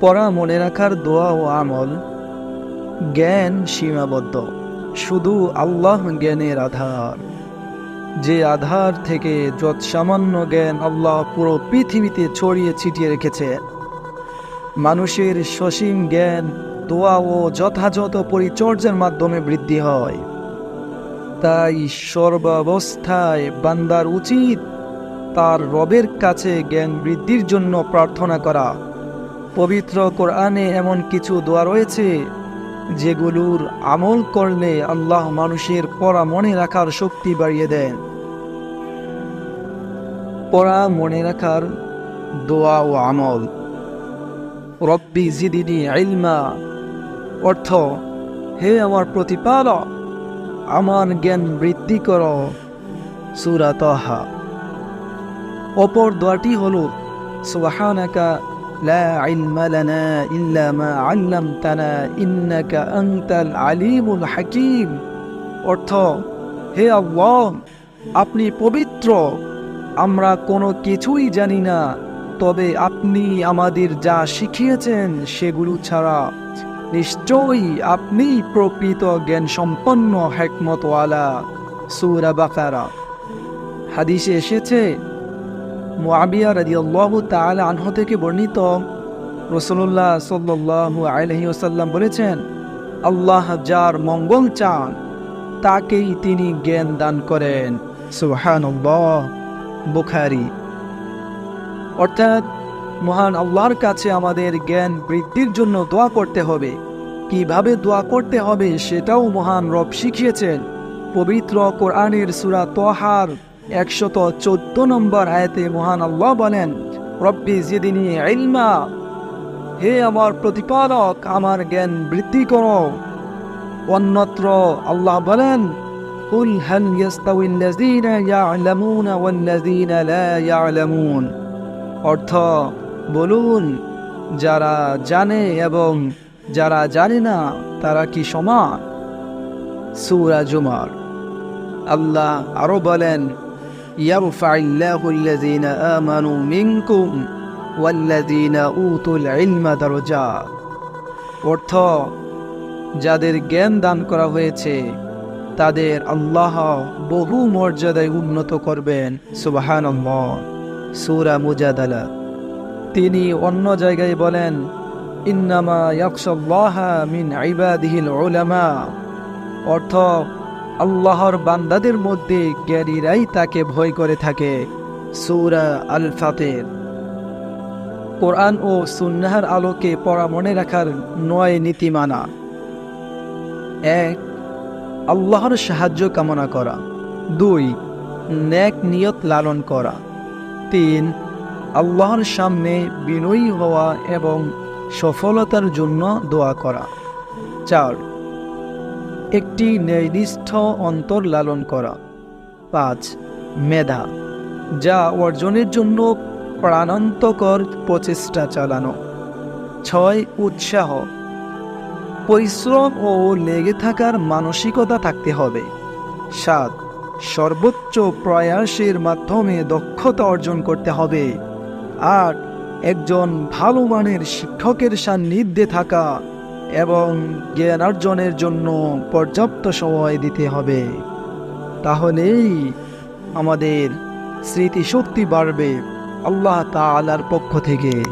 পড়া মনে রাখার দোয়া ও আমল। জ্ঞান সীমাবদ্ধ। শুধু আল্লাহ জ্ঞানের আধার। যে আধার থেকে যত সামান্য জ্ঞান আল্লাহ পুরো পৃথিবীতে ছড়িয়ে ছিটিয়ে রেখেছে। মানুষের সসীম জ্ঞান দোয়া ও যথাযথ পরিচর্যার মাধ্যমে বৃদ্ধি হয়। তাই সর্বাবস্থায় বান্দার উচিত তার রবের কাছে জ্ঞান বৃদ্ধির জন্য প্রার্থনা করা। পবিত্র কোরআনে এমন কিছু দোয়া রয়েছে, যেগুলোর আমল করলে আল্লাহ মানুষের পড়া মনে রাখার শক্তি বাড়িয়ে দেন। পড়া মনে রাখার দোয়া ও আমল। রব্বি জিদিনি আইলমা অর্থ, হে আমার প্রতিপালক, আমার জ্ঞান বৃদ্ধি কর। সুরা তহা। অপর দোয়াটি হল, সুবহানাকা লা ইলমা লানা ইল্লা মা আল্লামতানা ইন্নাকা আনতাল আলিমুল হাকিম। অর্থ, হে আল্লাহ, আপনি পবিত্র। আমরা কোনো কিছুই জানি না, তবে আপনি আমাদের যা শিখিয়েছেন সেগুলো ছাড়া নিশ্চয়ই আপনি প্রকৃত জ্ঞান সম্পন্ন হেকমতওয়ালা। সুরা বাকারা। হাদিসে এসেছে মুআবিয়া রাদিয়াল্লাহু তাআলা আনহু থেকে বর্ণিত। রসুল্লাহ সাল্লাল্লাহু আলাইহি ওয়াসাল্লাম বলেছেন, আল্লাহ যার মঙ্গল চান, তাকেই তিনি জ্ঞান দান করেন। সুবহানাল্লাহ, বুখারি। অর্থাৎ, মহান আল্লাহর কাছে আমাদের জ্ঞান বৃদ্ধির জন্য দোয়া করতে হবে। কীভাবে দোয়া করতে হবে সেটাও মহান রব শিখিয়েছেন। পবিত্র কোরআনের সুরা তোহার একশত চোদ্দ নম্বর আয়াতে মহান আল্লাহ বলেন রব্বি জিদিনী ইলমা হে আমার প্রতিপালক আমার জ্ঞান বৃদ্ধি করো অন্যত্র আল্লাহ বলেন قل هل يستوي الذين يعلمون والذين لا يعلمون অর্থ বলুন যারা জানে এবং যারা জানে না তারা কি সমান সুরা জুমার আল্লাহ আরো বলেন يرفع الله الذين آمنوا منكم والذين أوتوا العلم درجات অর্থ যাদের জ্ঞান দান করা হয়েছে তাদের আল্লাহ বহু মর্যাদায় উন্নত করবেন সুবাহান সুরা মুজাদালা তিনি অন্য জায়গায় বলেন ইন্নামা ইয়াকশাল্লাহা মিন ইবাদিহিল উলামা অর্থ আল্লাহর বান্দাদের মধ্যে জ্ঞানীরাই তাকে ভয় করে থাকে। সৌরা আল ফাতের কোরআন ও সুন্নাহার আলোকে পড়া মনে রাখার নয় নীতিমানা। এক, আল্লাহর সাহায্য কামনা করা। দুই, ন্যাক নিয়ত লালন করা। তিন, আল্লাহর সামনে বিনয়ী হওয়া এবং সফলতার জন্য দোয়া করা। চার একটি নির্দিষ্ট অন্তর লালন করা। পাঁচ, মেধা, যা অর্জনের জন্য প্রাণান্তকর প্রচেষ্টা চালানো। ছয়, উৎসাহ, পরিশ্রম ও লেগে থাকার মানসিকতা থাকতে হবে। সাত, সর্বোচ্চ প্রয়াসের মাধ্যমে দক্ষতা অর্জন করতে হবে। আট, একজন ভালো মানের শিক্ষকের সান্নিধ্যে থাকা। এবং জ্ঞান অর্জনের জন্য পর্যাপ্ত সময় দিতে হবে। তাহলেই আমাদের স্মৃতিশক্তি বাড়বে আল্লাহ তালার পক্ষ থেকে।